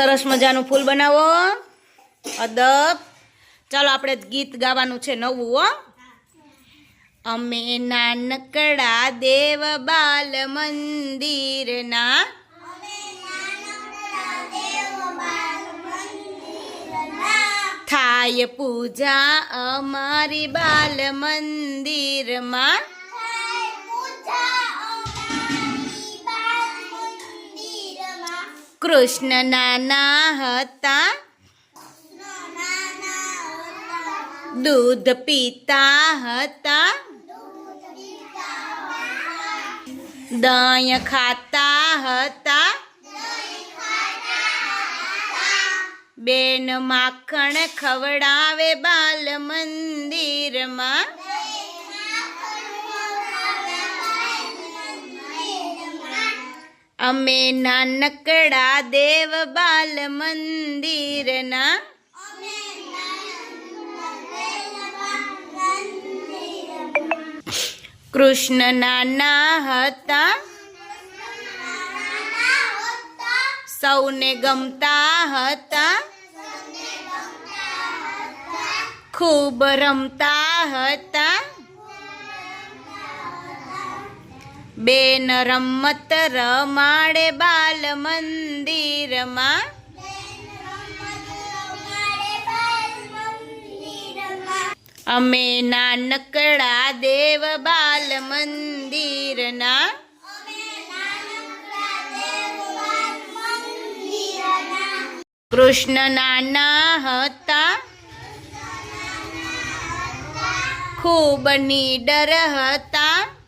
સરસ મજાનું ફૂલ બનાવો અદબ. ચાલો, આપણે ગીત ગાવાનું છે નવું, હો. અમે નાનકડા દેવ બાલ મંદિરના થાય પૂજા અમારી બાલ મંદિરમાં. કૃષ્ણ નાના હતા. દૂધ પીતા હતા. દહીં ખાતા હતા. બેન માખણ ખવડાવે બાલ મંદિરમાં અમે નાનકડા દેવ બાલ મંદિરના કૃષ્ણ નાના હતા. સૌને ગમતા હતા. ખૂબ રમતા હતા. બેન રમત રમાડે બાલ મંદિરમાં. અમે નાનકડા દેવ બાલ મંદિરના. કૃષ્ણ નાના હતા. ખૂબ નીડર હતા.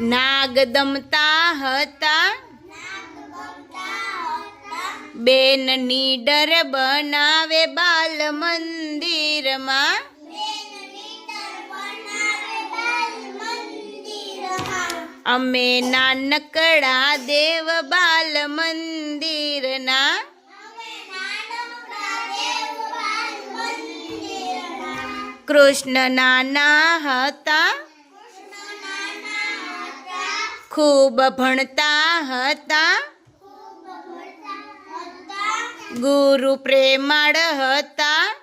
નાગ દમતા હતા. બેન નીડર બનાવે બાલ મંદિરમાં. અમે નાનકડા દેવ બાલ મંદિરના. કૃષ્ણ નાના હતા. ખૂબ ભણતા હતા. ગુરુ પ્રેમાળ હતા.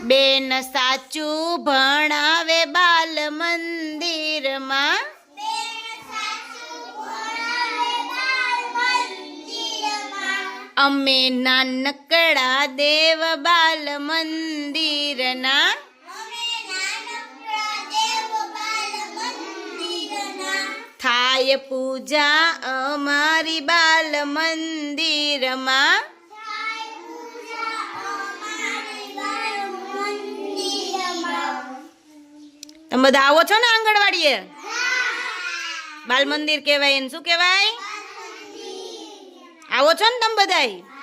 બેન સાચું ભણાવે બાલ મંદિરમાં. અમે નાનકડા દેવ બાલ મંદિરના. થાય પૂજા અમારી બાલ મંદિરમાં. તમે બધા આવો છો ને આંગણવાડીએ? બાલ મંદિર કહેવાય એને શું કહેવાય? આવો છો ને તમે બધાય?